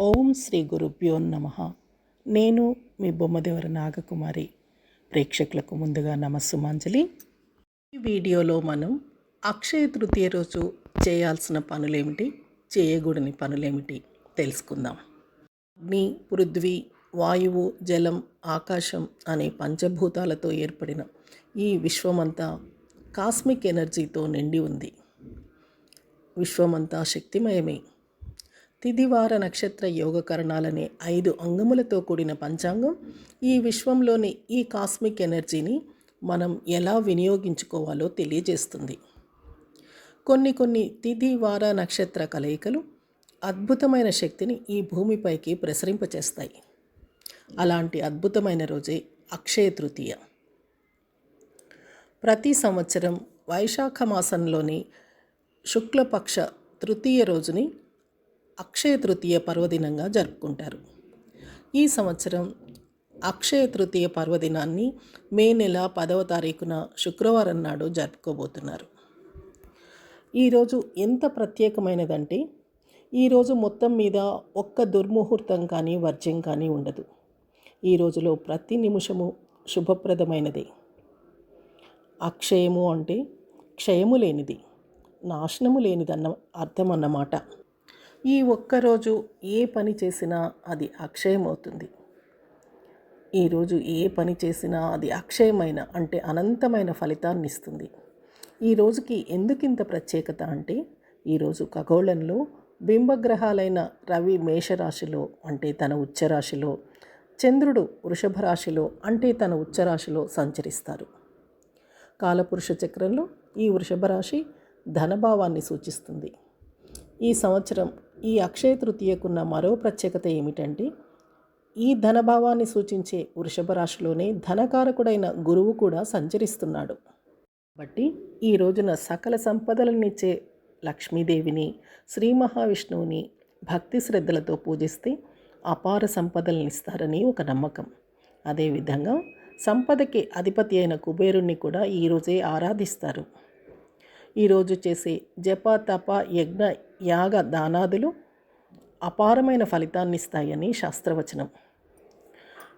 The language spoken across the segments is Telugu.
ఓం శ్రీ గురుభ్యో నమ. నేను మీ బొమ్మదేవర నాగకుమారి. ప్రేక్షకులకు ముందుగా నమస్సుమాంజలి. ఈ వీడియోలో మనం అక్షయ తృతీయ రోజు చేయాల్సిన పనులేమిటి? చేయకూడని పనులేమిటి? తెలుసుకుందాం. అగ్ని పృథ్వీ వాయువు జలం ఆకాశం అనే పంచభూతాలతో ఏర్పడిన ఈ విశ్వమంతా కాస్మిక్ ఎనర్జీతో నిండి ఉంది. విశ్వమంతా శక్తిమయమే. తిదివార నక్షత్ర యోగకరణాలనే ఐదు అంగములతో కూడిన పంచాంగం ఈ విశ్వంలోని ఈ కాస్మిక్ ఎనర్జీని మనం ఎలా వినియోగించుకోవాలో తెలియజేస్తుంది. కొన్ని కొన్ని తిథి వార నక్షత్ర కలయికలు అద్భుతమైన శక్తిని ఈ భూమిపైకి ప్రసరింపచేస్తాయి. అలాంటి అద్భుతమైన రోజే అక్షయ తృతీయ. ప్రతి సంవత్సరం వైశాఖ మాసంలోని శుక్లపక్ష తృతీయ రోజుని అక్షయ తృతీయ పర్వదినంగా జరుపుకుంటారు. ఈ సంవత్సరం అక్షయ తృతీయ పర్వదినాన్ని మే నెల పదవ తారీఖున శుక్రవారం నాడు జరుపుకోబోతున్నారు. ఈరోజు ఎంత ప్రత్యేకమైనదంటే ఈరోజు మొత్తం మీద ఒక్క దుర్ముహూర్తం కానీ వర్జ్యం కానీ ఉండదు. ఈ రోజులో ప్రతి నిమిషము శుభప్రదమైనదే. అక్షయము అంటే క్షయము లేనిది నాశనము లేనిదన్న అర్థం అన్నమాట ఈ ఒక్కరోజు ఏ పని చేసినా అది అక్షయమవుతుంది. ఈరోజు ఏ పని చేసినా అది అక్షయమైన అంటే అనంతమైన ఫలితాన్ని ఇస్తుంది. ఈ రోజుకి ఎందుకింత ప్రత్యేకత అంటే ఈరోజు ఖగోళంలో బింబగ్రహాలైన రవి మేషరాశిలో అంటే తన ఉచ్చరాశిలో చంద్రుడు వృషభ రాశిలో అంటే తన ఉచ్చరాశిలో సంచరిస్తారు. కాలపురుష చక్రంలో ఈ వృషభ రాశి ధనభావాన్ని సూచిస్తుంది. ఈ సంవత్సరం ఈ అక్షయ తృతీయకున్న మరో ప్రత్యేకత ఏమిటంటే ఈ ధనభావాన్ని సూచించే వృషభ రాశిలోనే ధనకారకుడైన గురువు కూడా సంచరిస్తున్నాడు. కాబట్టి ఈ రోజున సకల సంపదలనిచ్చే లక్ష్మీదేవిని శ్రీ మహావిష్ణువుని భక్తి శ్రద్ధలతో పూజిస్తే అపార సంపదలనిస్తారని ఒక నమ్మకం. అదేవిధంగా సంపదకి అధిపతి అయిన కుబేరుణ్ణి కూడా ఈరోజే ఆరాధిస్తారు. ఈరోజు చేసే జప తప యజ్ఞ యాగ దానాదులు అపారమైన ఫలితాన్ని ఇస్తాయని శాస్త్రవచనం.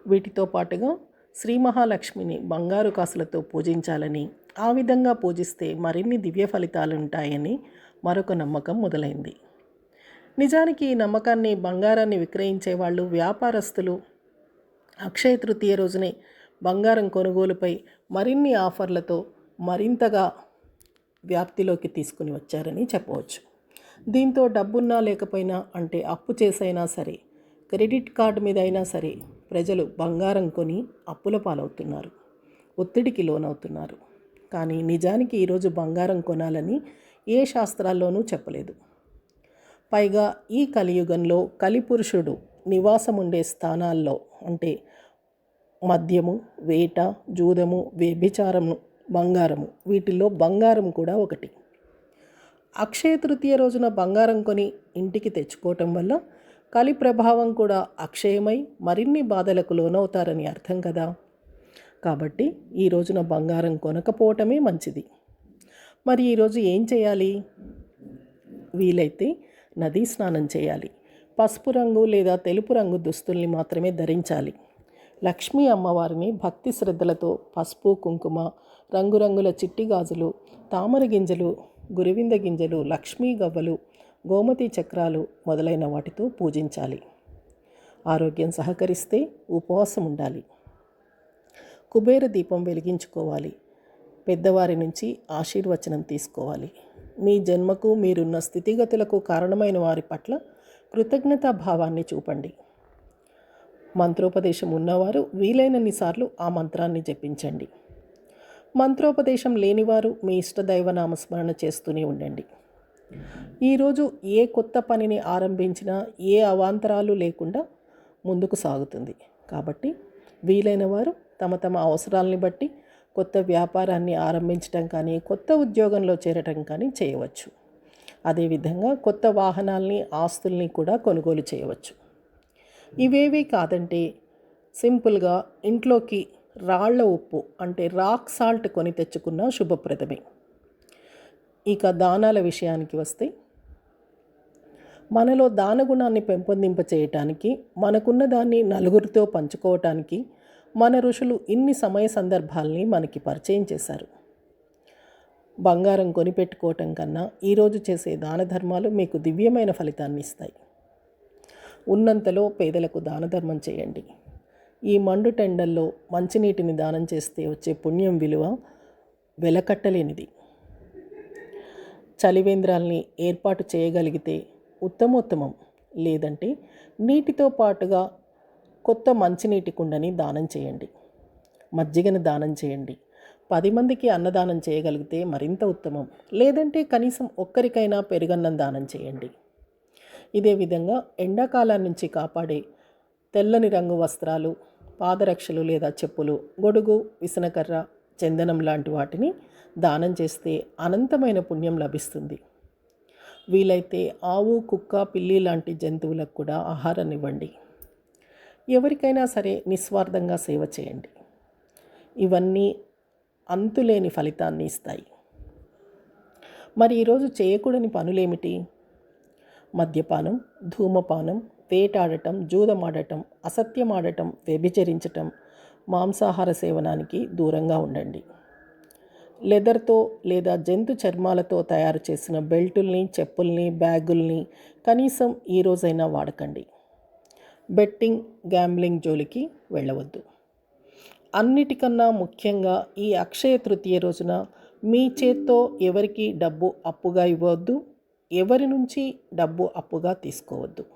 వీటితో పాటుగా శ్రీ మహాలక్ష్మిని బంగారు కాసులతో పూజించాలని ఆ విధంగా పూజిస్తే మరిన్ని దివ్య ఫలితాలు ఉంటాయని మరొక నమ్మకం మొదలైంది. నిజానికి ఈ నమ్మకాన్ని బంగారాన్ని విక్రయించే వాళ్ళు వ్యాపారస్తులు. అక్షయ తృతీయ రోజునే బంగారం కొనుగోలుపై మరిన్ని ఆఫర్లతో మరింతగా వ్యాప్తిలోకి తీసుకుని వచ్చారని చెప్పవచ్చు. దీంతో డబ్బున్నా లేకపోయినా అంటే అప్పు చేసైనా సరే క్రెడిట్ కార్డు మీద అయినా సరే ప్రజలు బంగారం కొని అప్పుల పాలవుతున్నారు ఒత్తిడికి లోనవుతున్నారు. కానీ నిజానికి ఈరోజు బంగారం కొనాలని ఏ శాస్త్రాల్లోనూ చెప్పలేదు. పైగా ఈ కలియుగంలో కలిపురుషుడు నివాసం ఉండే స్థానాల్లో అంటే మద్యము వేట జూదము వ్యభిచారము బంగారము వీటిల్లో బంగారం కూడా ఒకటి. అక్షయ తృతీయ రోజున బంగారం కొని ఇంటికి తెచ్చుకోవటం వల్ల కలి ప్రభావం కూడా అక్షయమై మరిన్ని బాధలకు లోనవుతారని అర్థం కదా. కాబట్టి ఈ రోజున బంగారం కొనకపోవటమే మంచిది. మరి ఈరోజు ఏం చేయాలి? వీలైతే నదీ స్నానం చేయాలి. పసుపు రంగు లేదా తెలుపు రంగు దుస్తుల్ని మాత్రమే ధరించాలి. లక్ష్మీ అమ్మవారిని భక్తి శ్రద్ధలతో పసుపు కుంకుమ రంగురంగుల చిట్టి గాజులు తామర గింజలు గురివింద గింజలు లక్ష్మీ గవ్వలు గోమతి చక్రాలు మొదలైన వాటితో పూజించాలి. ఆరోగ్యం సహకరిస్తే ఉపవాసం ఉండాలి. కుబేర దీపం వెలిగించుకోవాలి. పెద్దవారి నుంచి ఆశీర్వచనం తీసుకోవాలి. మీ జన్మకు మీరున్న స్థితిగతులకు కారణమైన వారి పట్ల కృతజ్ఞతా భావాన్ని చూపండి. మంత్రోపదేశం ఉన్నవారు వీలైనన్ని సార్లు ఆ మంత్రాన్ని జపించండి. మంత్రోపదేశం లేనివారు మీ ఇష్టదైవ నామస్మరణ చేస్తూనే ఉండండి. ఈరోజు ఏ కొత్త పనిని ఆరంభించినా ఏ అవాంతరాలు లేకుండా ముందుకు సాగుతుంది. కాబట్టి వీలైన వారు తమ తమ అవసరాలని బట్టి కొత్త వ్యాపారాన్ని ఆరంభించటం కానీ కొత్త ఉద్యోగంలో చేరటం కానీ చేయవచ్చు. అదేవిధంగా కొత్త వాహనాల్ని ఆస్తుల్ని కూడా కొనుగోలు చేయవచ్చు. ఇవేవి కాదంటే సింపుల్గా ఇంట్లోకి రాళ్ళ ఉప్పు అంటే రాక్ సాల్ట్ కొని తెచ్చుకున్న శుభప్రదమే. ఇక దానాల విషయానికి వస్తే మనలో దానగుణాన్ని పెంపొందింప చేయటానికి మనకున్న దాన్ని నలుగురితో పంచుకోవటానికి మన ఋషులు ఇన్ని సమయ సందర్భాల్ని మనకి పరిచయం చేశారు. బంగారం కొనిపెట్టుకోవటం కన్నా ఈరోజు చేసే దాన ధర్మాలు మీకు దివ్యమైన ఫలితాన్ని ఇస్తాయి. ఉన్నంతలో పేదలకు దాన ధర్మం చేయండి. ఈ మండు టెండల్లో మంచినీటిని దానం చేస్తే వచ్చే పుణ్యం విలువ వెలకట్టలేనిది. చలివేంద్రాల్ని ఏర్పాటు చేయగలిగితే ఉత్తమోత్తమం. లేదంటే నీటితో పాటుగా కొత్త మంచినీటి కుండని దానం చేయండి. మజ్జిగను దానం చేయండి. పది మందికి అన్నదానం చేయగలిగితే మరింత ఉత్తమం. లేదంటే కనీసం ఒక్కరికైనా పెరుగన్నం దానం చేయండి. ఇదే విధంగా ఎండాకాలం నుంచి కాపాడే తెల్లని రంగు వస్త్రాలు పాదరక్షలు లేదా చెప్పులు గొడుగు విసనకర్ర చందనం లాంటి వాటిని దానం చేస్తే అనంతమైన పుణ్యం లభిస్తుంది. వీలైతే ఆవు కుక్క పిల్లి లాంటి జంతువులకు కూడా ఆహారాన్ని ఇవ్వండి ఎవరికైనా సరే నిస్వార్థంగా సేవ చేయండి. ఇవన్నీ అంతులేని ఫలితాన్ని ఇస్తాయి. మరి ఈరోజు చేయకూడని పనులేమిటి? మద్యపానం ధూమపానం తేటాడటం జూదమాడటం అసత్యమాడటం వ్యభిచరించటం మాంసాహార సేవనానికి దూరంగా ఉండండి. లెదర్తో లేదా జంతు చర్మాలతో తయారు చేసిన బెల్టుల్ని చెప్పుల్ని బ్యాగుల్ని కనీసం ఈ రోజైనా వాడకండి. బెట్టింగ్ గ్యాంబ్లింగ్ జోలికి వెళ్ళవద్దు. అన్నిటికన్నా ముఖ్యంగా ఈ అక్షయ తృతీయ రోజున మీ చేత్తో ఎవరికి డబ్బు అప్పుగా ఇవ్వవద్దు ఎవరి నుంచి డబ్బు అప్పుగా తీసుకోవద్దు.